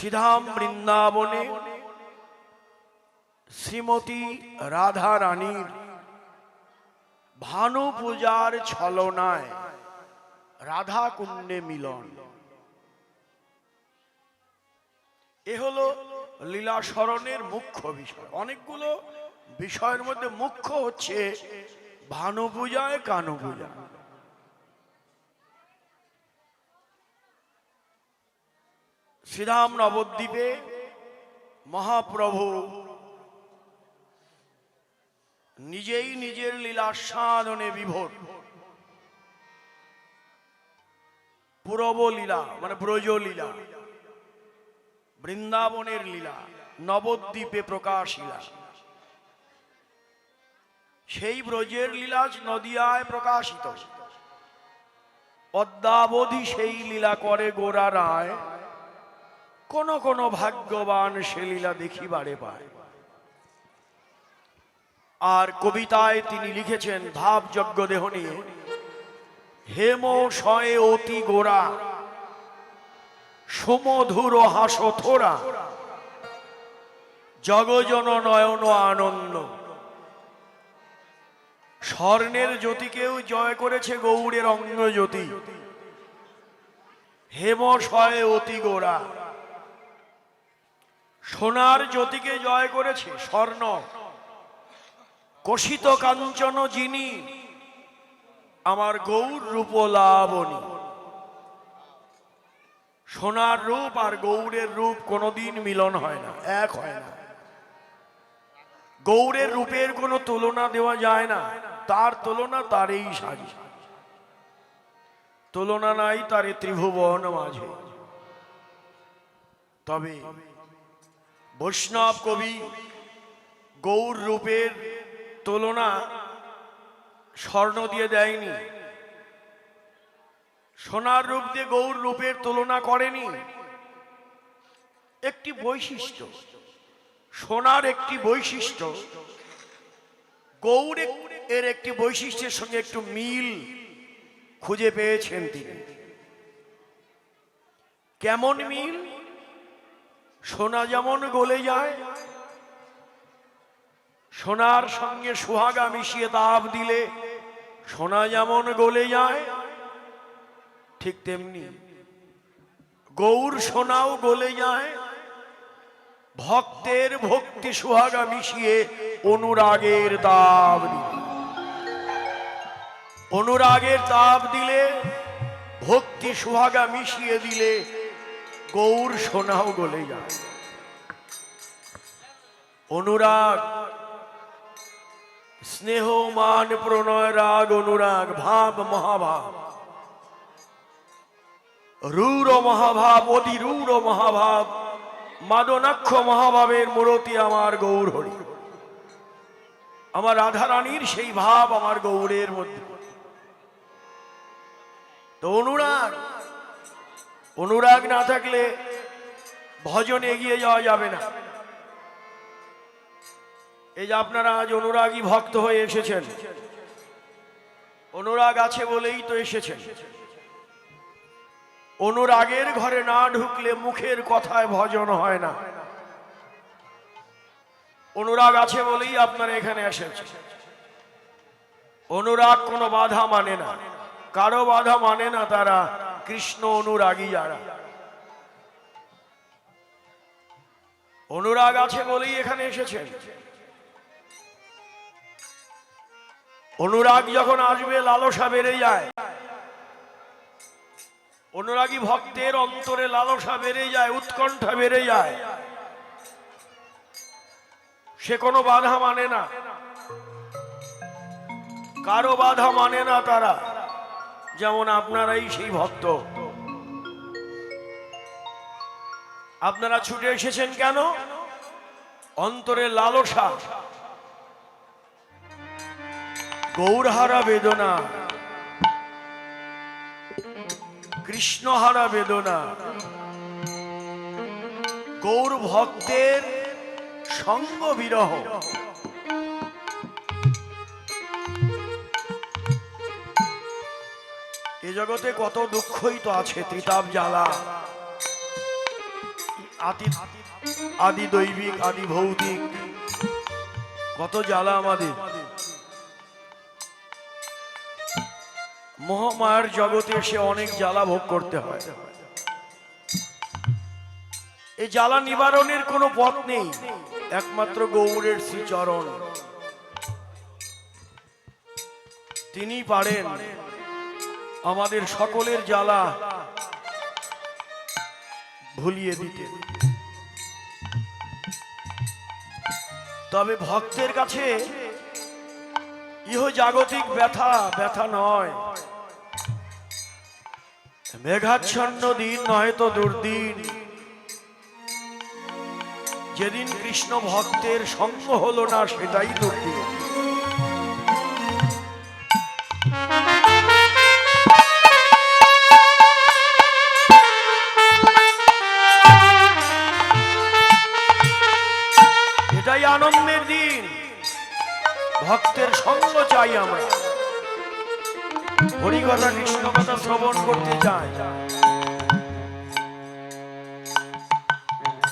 শ্রীধাম বৃন্দাবনে শ্রীমতী রাধা রানীর ভানু পূজার ছলনায় রাধা কুণ্ডে মিলন। এ হলো লীলা স্মরণের মুখ্য বিষয়। অনেকগুলো বিষয়ের মধ্যে মুখ্য হচ্ছে ভানু পূজায় কানু পূজা শ্রীরাম নবদ্বীপে মহাপ্রভু নিজেই নিজের লীলা সাধনে বিভোর। পূরব লীলা মানে ব্রজ লীলা বৃন্দাবনের লীলা, নবদ্বীপে প্রকাশ লীলা সেই ব্রজের লীলা নদিয়ায় প্রকাশিত। অদ্যাবধি সেই লীলা করে গোরা রায়। কোন কোন ভাগ্যবান সে লীলা দেখিবারে পায়। আর কবিতায় তিনি লিখেছেন ভাবযজ্ঞ দেহ নিয়ে, হেম শয়ে অতি গোরা সুমধুর হাস থোরা জগজন নয়ন আনন্দ। স্বর্ণের জ্যোতিকেও জয় করেছে, গৌড়ের অঙ্গ জ্যোতি হেম শয়ে অতি গোরা সোনার জ্যোতিকে জয় করেছে স্বর্ণ, কষিত কাঞ্চন যিনি, আমার গৌর রূপ লাবণী সোনার রূপ আর গৌরের রূপ কোনোদিন মিলন হয় না, এক হয় না। গৌরের রূপের কোনো তুলনা দেওয়া যায় না, তার তুলনা তারই সাজি। তুলনা নাই তারে ত্রিভুবন মাঝে। তবে বৈষ্ণব কবি গৌর রূপের তুলনা স্বর্ণ দিয়ে দেয়নি। সোনার রূপ দিয়ে গৌর রূপের তুলনা করেনি। একটি বৈশিষ্ট্য, সোনার একটি বৈশিষ্ট্য, গৌর এর একটি বৈশিষ্ট্যের সঙ্গে একটু মিল খুঁজে পেয়েছেন তিনি। কেমন মিল? সোনা যেমন গলে যায়, সোনার সঙ্গে সুহাগা মিশিয়ে তাপ দিলে সোনা যেমন গলে যায়, ঠিক তেমনি গৌর সোনাও গলে যায়, ভক্তের ভক্তি সুহাগা মিশিয়ে অনুরাগের তাপ অনুরাগের তাপ দিলে ভক্তি সুহাগা মিশিয়ে দিলে গৌর সোনাও গলে যায়। অনুরাগ, স্নেহ, মান, প্রণয়, রাগ, অনুরাগ, ভাব, মহাভাব। রূর মহাভাব, অতি রূর মহাভাব, মাদনাক্ষ মহাভাবের মূরতি আমার গৌর হরি। আমার রাধারানীর সেই ভাব আমার গৌরের মধ্যে। তো অনুরাগ অনুরাগ না থাকলে ভজন এগিয়ে যাওয়া যাবে না। এই যে আপনারা আজ অনুরাগী ভক্ত হয়ে এসেছেন, অনুরাগ আছে বলেই তো এসেছেন। অনুরাগের ঘরে না ঢুকলে মুখের কথায় ভজন হয় না। অনুরাগ আছে বলেই আপনারা এখানে এসেছেন অনুরাগ কোনো বাধা মানে না। কারও বাধা মানে না তারা কৃষ্ণ অনুরাগী যারা? অনুরাগ আছে বলেই এখানে এসেছেন। অনুরাগ যখন আসবে, লালসা বেড়ে যায়। অনুরাগী ভক্তের অন্তরে লালসা বেড়ে যায়, উৎকণ্ঠা বেড়ে যায়। সে কোনো বাধা মানে না। কারও বাধা মানে না তারা। যেমন আপনারাই সেই ভক্ত। আপনারা ছুটে এসেছেন কেন? অন্তরে লালসা। গৌরহারা বেদনা। কৃষ্ণহারা বেদনা। গৌর ভক্তের সঙ্গ বিরহ এ জগতে কত দুঃখই তো আছে, ত্রিতাপ জ্বালা। আতি আদি দৈবিক, আদি ভৌতিক। কত জ্বালা আমাদের। মহামায়ার জগতে সে অনেক জ্বালা ভোগ করতে হয়। এই জ্বালা নিবারণের কোনো পথ নেই, একমাত্র গৌরের শ্রীচরণ। তিনি পারেন আমাদের সকলের জ্বালা ভুলিয়ে দিতে। তবে ভক্তের কাছে ইহ জাগতিক ব্যথা ব্যথা নয়। মেঘাচ্ছন্ন দিন নয় তো দুর্দিন। যেদিন কৃষ্ণ ভক্তের সঙ্গ হলো না, সেটাই দুর্দিন। চাই আমরা। হরিকথা কৃষ্ণ কথা শ্রবণ করতে চাই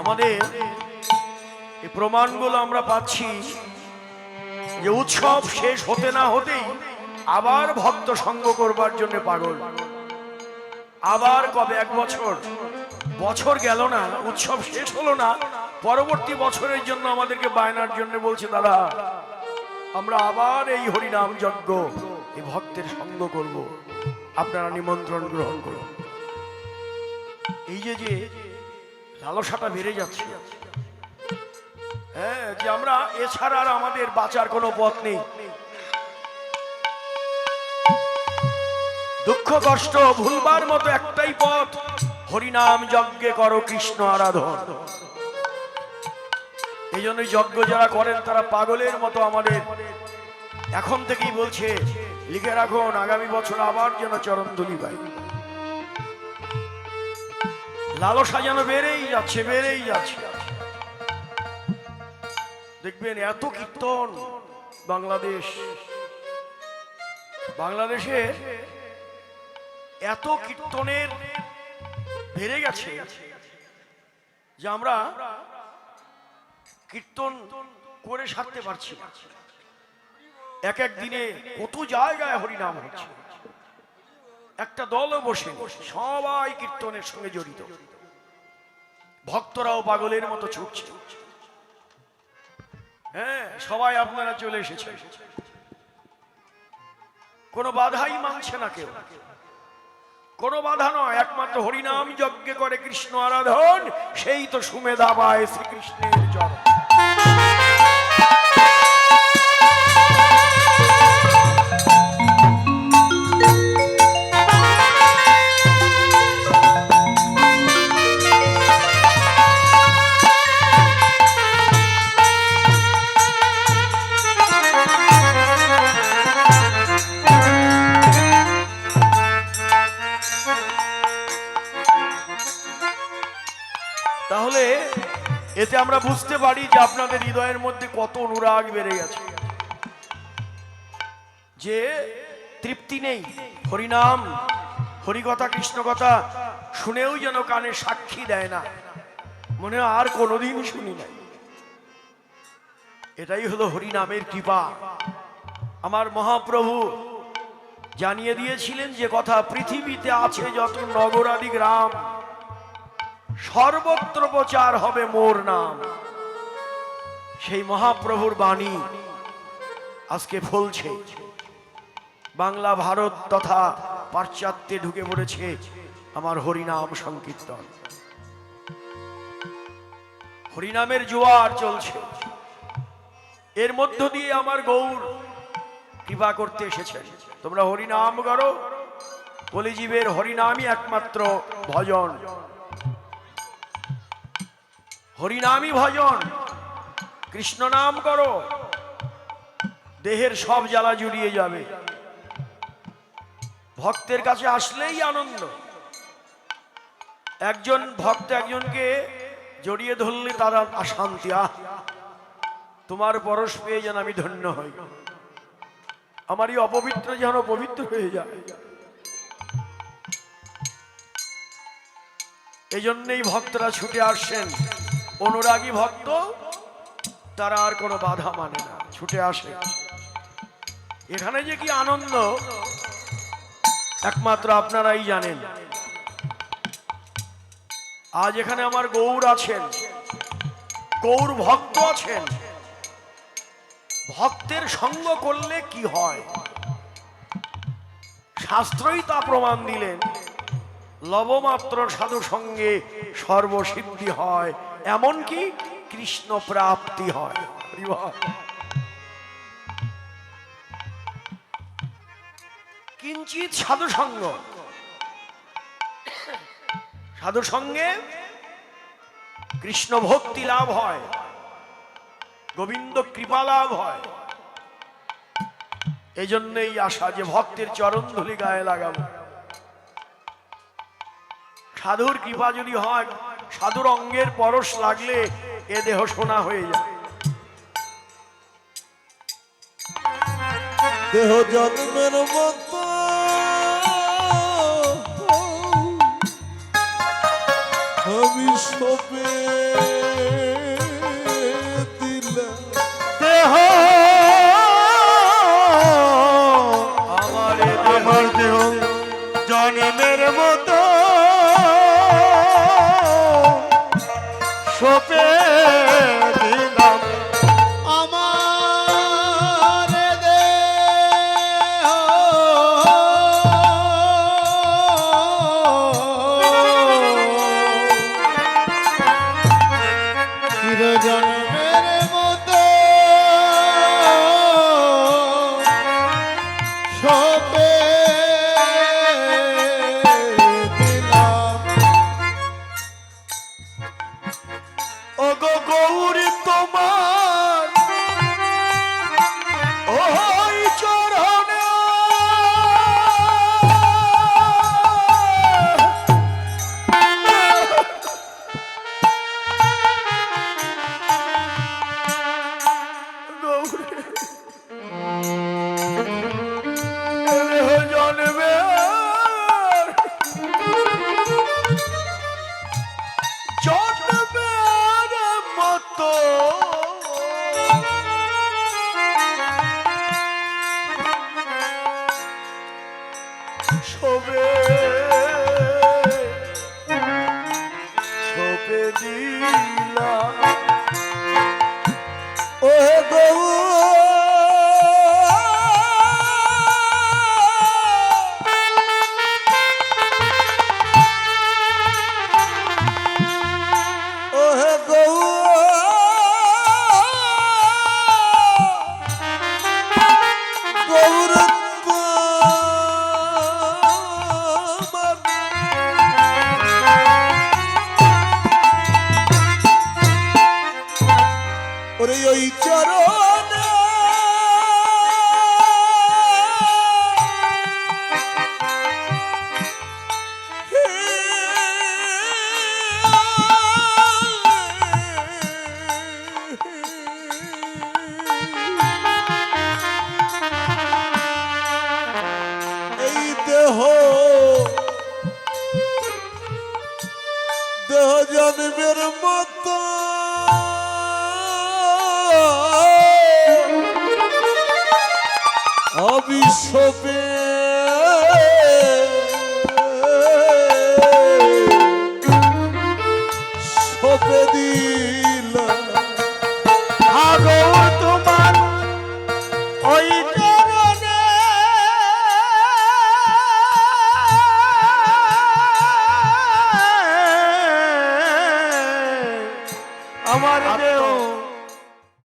আমাদের এই প্রমাণগুলো আমরা পাচ্ছি যে উৎসব শেষ হতে না হতেই আবার ভক্ত সঙ্গ করবার জন্য পাগল। আবার কবে এক বছর? বছর গেল না, উৎসব শেষ হলো না। পরবর্তী বছরের জন্য আমাদেরকে বায়নার জন্য বলছে, দাদা আমরা আবার এই হরিনাম যজ্ঞ এই ভক্তের সঙ্গ করব। আপনারা নিমন্ত্রণ গ্রহণ করুন। এই যে যে লালসাটা বেড়ে যাচ্ছে হ্যাঁ যে আমরা এছাড়া আর আমাদের বাঁচার কোনো পথ নেই। দুঃখ, কষ্ট, ভুলবার মতো একটাই পথ, হরিনাম যজ্ঞে করো কৃষ্ণ আরাধন। এই জন্যই যজ্ঞ যারা করেন, তারা পাগলের মতো আমাদের। এখন থেকেই বলছে, লিখে রাখুন, আগামী বছর আবার যেন চরণ দুলি পাই লালসা যেন বেড়েই যাচ্ছে বেড়েই যাচ্ছে। দেখবেন এত কীর্তন বাংলাদেশ। বাংলাদেশে এত কীর্তনের বেড়ে গেছে যে আমরা কীর্তন করে সারতে পারছি না। এক এক দিনে কত জায়গায় হরিনাম হচ্ছে। একটা দলও বসে সবাই কীর্তনের সঙ্গে জড়িত। ভক্তরাও পাগলের মতো ছুটছে। হ্যাঁ সবাই আপনারা চলে এসেছে কোনো বাধাই মানছে না কেউ। কোনো বাধা নয়, একমাত্র হরিনাম যজ্ঞে করে কৃষ্ণ আরাধন, সেই তো সুমেধা পায় শ্রীকৃষ্ণের চরণ। তাহলে এতে আমরা বুঝতে পারি যে আপনাদের হৃদয়ের মধ্যে কত অনুরাগ বেড়ে গেছে। যে তৃপ্তি নেই, হরিনাম, হরিকথা, কৃষ্ণকথা শুনেও যেন কানে সাক্ষী দেয় না। মনে আর কোনোদিন শুনি নাই। এটাই হলো হরিনামের কৃপা। আমার মহাপ্রভু জানিয়ে দিয়েছিলেন যে কথা, পৃথিবীতে আছে যত নগরাদি গ্রাম সর্বত্র প্রচার হবে মোর নাম। সেই মহাপ্রভুর বাণী আজকে ফলছে। বাংলা ভারত তথা পাশ্চাত্যে ঢুকে পড়েছে আমার হরিনাম সংকীর্তন। হরিনামের জোয়ার চলছে। এর মধ্য দিয়ে আমার গৌর কৃপা করতে এসেছেন। তোমরা হরিনাম করো। কলিজীবের হরিনামই একমাত্র ভজন। হরিনামই ভজন। কৃষ্ণ নাম করো। দেহের সব জ্বালা জুড়িয়ে যাবে। ভক্তের কাছে আসলেই আনন্দ। একজন ভক্ত একজনকে জড়িয়ে ধরলে তারা অশান্তি। আহ, তোমার পরশ পেয়ে যেন আমি ধন্য হই। আমার এই অপবিত্র যেন পবিত্র হয়ে যায়। এই জন্যেই ভক্তরা ছুটে আসছেন অনুরাগী ভক্ত, তারা আর কোনো বাধা মানে না, ছুটে আসে। এখানে যে কি আনন্দ, একমাত্র আপনারাই জানেন। আজ এখানে আমার গৌর আছেন, গৌর ভক্ত আছেন। ভক্তের সঙ্গ করলে কি হয়? শাস্ত্রই তা প্রমাণ দিলেন, লবমাত্র সাধু সঙ্গে সর্বসিদ্ধি হয়। এমনকি কৃষ্ণ প্রাপ্তি হয়। কিঞ্চিত সাধু সঙ্গ সাধু সঙ্গে কৃষ্ণ ভক্তি লাভ হয়। গোবিন্দ কৃপা লাভ হয়। এই জন্যই আশা যে ভক্তের চরণ ধুলি গায়ে লাগাবো। সাধুর কৃপা যদি হয় সাধুর অঙ্গের পরশ লাগলে এ দেহ সোনা হয়ে যায়। দেহ জন্মের মতো অবিশ্বপে